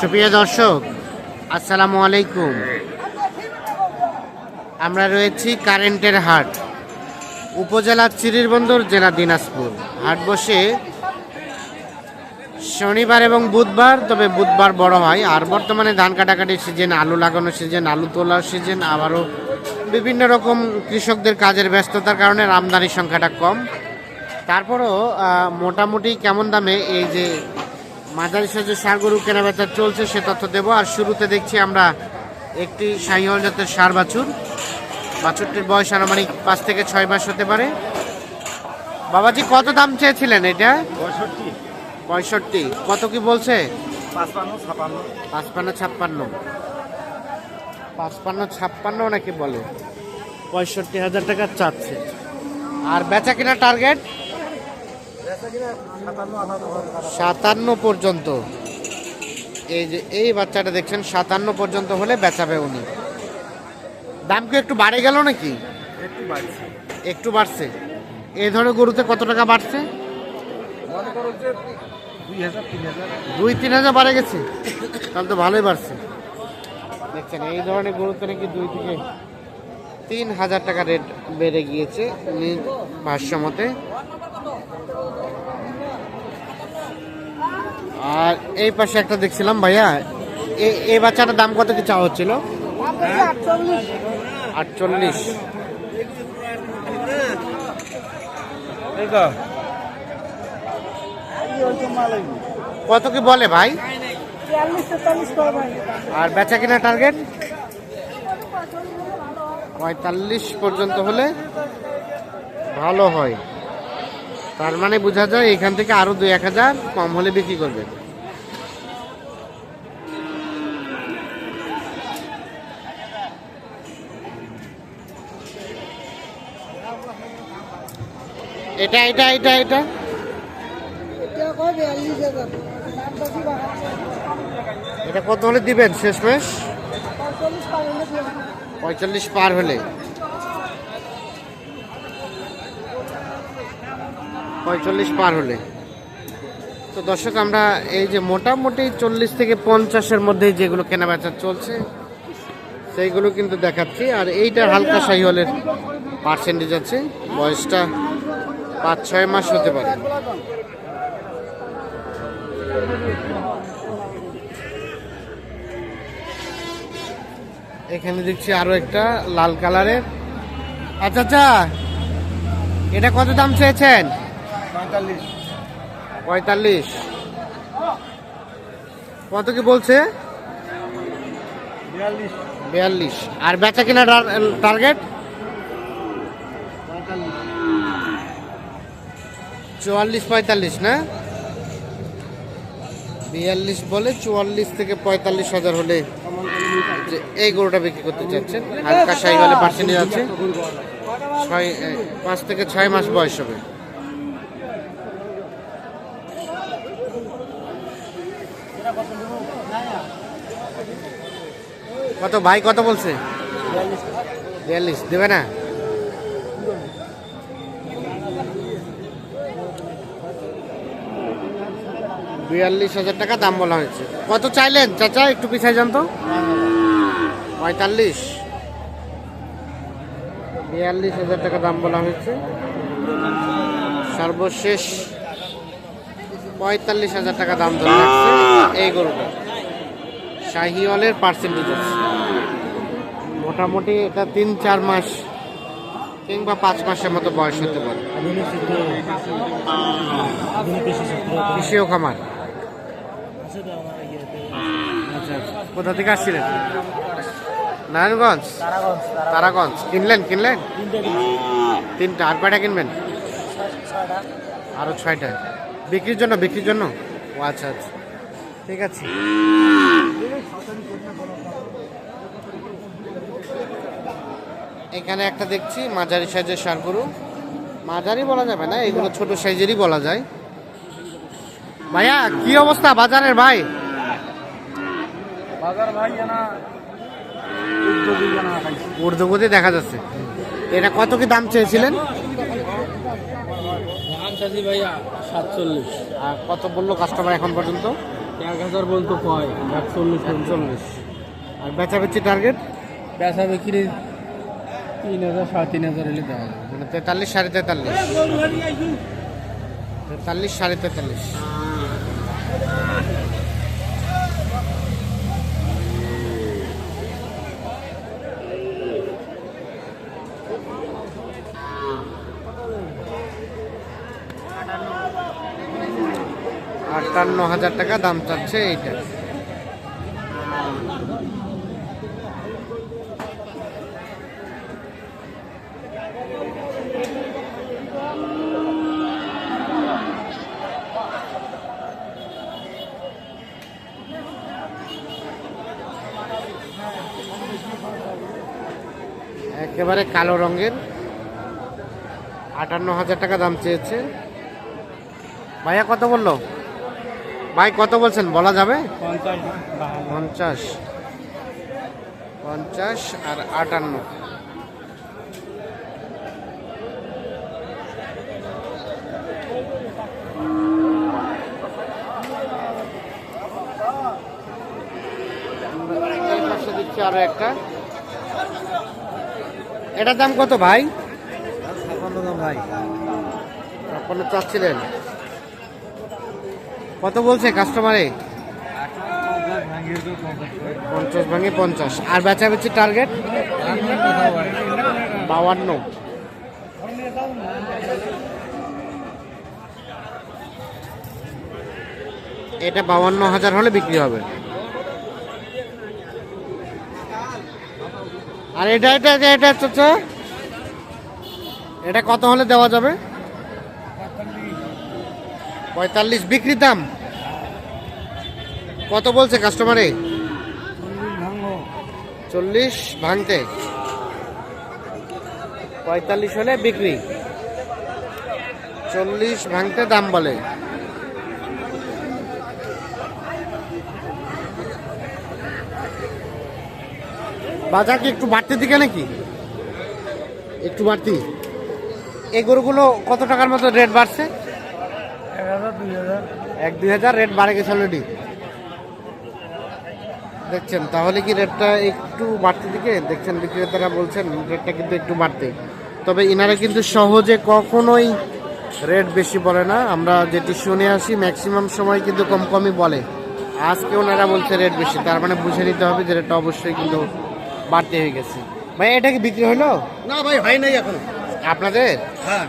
সুপ্রিয় দর্শক, আসসালামু আলাইকুম। আমরা রয়েছি কারেন্টের হাট, উপজেলা চিরিরবন্দর, জেলা দিনাজপুর। হাট বসে শনিবার এবং বুধবার, তবে বুধবার বড় হয়। আর বর্তমানে ধান কাটাকাটির সিজন, আলু লাগানোর সিজন, আলু তোলার সিজন, আবারও বিভিন্ন রকম কৃষকদের কাজের ব্যস্ততার কারণে আমদানির সংখ্যাটা কম। তারপরও মোটামুটি কেমন দামে এই যে মাঝারি সাইজের সার গরু কেনাবেচা চলছে সে তথ্য দেবো। আর শুরুতে দেখছি আমরা একটি শাহিওয়াল জাতের সার বাছুর। বাছুরটির বয়স আনুমানিক পাঁচ থেকে ছয় মাস হতে পারে। বাবাজি কত দাম চেয়েছিলেন এটা? পঁয়ষট্টি। পঁয়ষট্টি। কত কি বলছে? পাঁচপান্ন ছাপ্পান্ন। পাঁচপান্ন ছাপ্পান্ন নাকি বলে? পঁয়ষট্টি হাজার টাকা চাচ্ছে। আর বেচা কিনা টার্গেট সাতান্ন পর্যন্ত। এই যে এই বাচ্চাটা দেখছেন সাতান্ন পর্যন্ত হলে বেচাবে উনি। দাম কি একটু বাড়ে গেল নাকি? একটু বাড়ছে। একটু বাড়ছে। এই ধরনের গরুতে কত টাকা বাড়ছে? দুই তিন হাজার। বাড়ে গেছে। তাহলে তো ভালোই বাড়ছে। দেখছেন এই ধরনের গরুতে নাকি দুই থেকে তিন হাজার টাকা রেট বেড়ে গিয়েছে উনি ভাষ্য আর এই পাশে একটা দেখছিলাম ভাইয়া এই বাচ্চাটার দাম কত কি চাওয়া হচ্ছিল? আটচল্লিশ। কত কি বলে ভাই? আর বেচা কিনা টার্গেট পঁয়তাল্লিশ পর্যন্ত হলে ভালো হয়। তার মানে বোঝা যায় এখান থেকে আরও দুই এক হাজার কম হলে বিক্রি করবে। এটা এটা এটা এটা। এটা কত হলে দিবেন শেষমেশ? পঁয়তাল্লিশ পার হলে। পঁয়তাল্লিশ পার হলে। তো দর্শক, আমরা এই যে মোটামুটি চল্লিশ থেকে পঞ্চাশের মধ্যে যেগুলো কেনাবেচা চলছে, সেইগুলো কিন্তু দেখাচ্ছি। আর এইটা হালকা শাহিওয়ালের পার্সেন্টেজ আছে। বয়সটা পাঁচ, ছয় মাস হতে পারে। এখানে দেখছি আরও একটা লাল কালারের। আচ্ছা আচ্ছা এটা কত দাম চেয়েছেন? পঁয়তাল্লিশ। কত কি বলছে? বিয়াল্লিশ। আর বেচা কিনা টার্গেট চুয়াল্লিশ পঁয়তাল্লিশ না? বিয়াল্লিশ বলে চুয়াল্লিশ থেকে পঁয়তাল্লিশ হাজার হলে যে এই গরুটা বিক্রি করতে চাচ্ছেন। হালকা সাই হলে পার্সেন্টেজ আছে ছয় পাঁচ থেকে ছয় মাস বয়স হবে। কত ভাই, কত বলছে? বিয়াল্লিশ। দেবে না? বিয়াল্লিশ হাজার টাকা দাম বলা হয়েছে। কত চাইলেন? চাচা, একটু পিছাই যান তো। পঁয়তাল্লিশ। বিয়াল্লিশ হাজার টাকা দাম বলা হয়েছে। সর্বশেষ পঁয়তাল্লিশ হাজার টাকা দাম ধরে রাখছে এই গরুটা। শাহিওয়ালের পার্সেন্টেজ আছে মোটামুটি এটা তিন চার মাস কিংবা পাঁচ মাসের মতো বয়স হতে পারে। কৃষিও খামার। কোথা থেকে আসছিলেন? নারায়ণগঞ্জ? তারাগঞ্জ। কিনলেন কিনলেন? তিনটা। আর কয়টা কিনবেন? আরও ছয়টা। বিক্রির জন্য বিক্রির জন্য? ও আচ্ছা আচ্ছা। ঠিক আছে। এখানে একটা দেখছি মাঝারি সাইজের সার গরু মাঝারি বলা যাবে না এগুলো ছোট সাইজেরই বলা যায়। ভাইয়া কি অবস্থা বাজারের ভাই? বাজার ভাই দেখা যাচ্ছে। এটা কত কি দাম চেয়েছিলেন? ভাইয়া। সাতচল্লিশ। আর কত বলল কাস্টমার এখন পর্যন্ত? এক হাজার বলতো কয় একচল্লিশ চল্লিশ আর বেচা বেচি টার্গেট বেচা বিক্রি তিন হাজার সাড়ে তিন হাজার হলে দেওয়া যাবে। মানে তেতাল্লিশ সাড়ে তেতাল্লিশ। তেতাল্লিশ সাড়ে তেতাল্লিশ। আটান্ন হাজার টাকা দাম চাচ্ছে এইটা। একেবারে কালো রঙের। আটান্ন হাজার টাকা দাম চেয়েছে। ভাইয়া কত বলল? ভাই কত বলছেন? বলা যাবে? পঞ্চাশ। পঞ্চাশ। আর আটান্ন। দিচ্ছি আরও একটা এটার দাম কত ভাই দাম ভাই? ছাপ্পান্ন চাচ্ছিলেন। কত বলছে কাস্টমারে পঞ্চাশ ভাঙে পঞ্চাশ। আর বেচাবেচি টার্গেট বাউান্ন এটা বাউান্ন হাজার হলে বিক্রি হবে। আর এটা এটা এটা এটা চাচা এটা কত হলে দেওয়া যাবে? পঁয়তাল্লিশ বিক্রি দাম। কত বলছে কাস্টমারে চল্লিশ ভাঙতে। পঁয়তাল্লিশ হলে বিক্রি। চল্লিশ ভাঙতে দাম বলে। বাজার কি একটু বাড়তি দিকে নাকি? একটু বাড়তি। এই গরুগুলো কত টাকার মতো রেট বাড়ছে? এক দুই হাজার রেট বাড়ে গেছে অলরেডি দেখছেন তাহলে কি রেটটা একটু বাড়তি দিকে? দেখছেন বিক্রেতারা বলছেন রেটটা কিন্তু একটু বাড়তে। তবে ইনারা কিন্তু সহজে কখনোই রেট বেশি বলে না। আমরা যেটি শুনে আসি ম্যাক্সিমাম সময় কিন্তু কম কমই বলে। আজকে ওনারা বলছে রেট বেশি তার মানে বুঝে নিতে হবে যে রেটটা অবশ্যই কিন্তু বাড়তি হয়ে গেছে। ভাই এটা কি বিক্রি হলো? না ভাই হয় নাই এখন। আপনাদের? হ্যাঁ।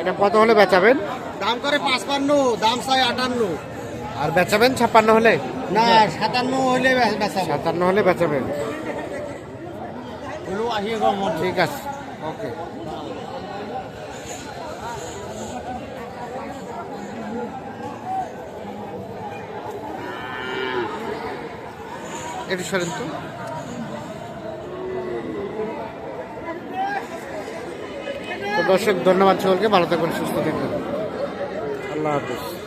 এটা কত হলে বেচাবেন? দাম করে পাঁচপান্ন দাম চাই আটান্ন। আর বেচাবেন ছাপ্পান্ন হলে? না সাতান্ন হইলে বেচা সাতান্ন হলে বেচাবেন। হলো ঠিক আছে ওকে। একটু সরেন তো দর্শক ধন্যবাদ সকলকে। ভালো থাকবেন সুস্থ থাকবেন। lados.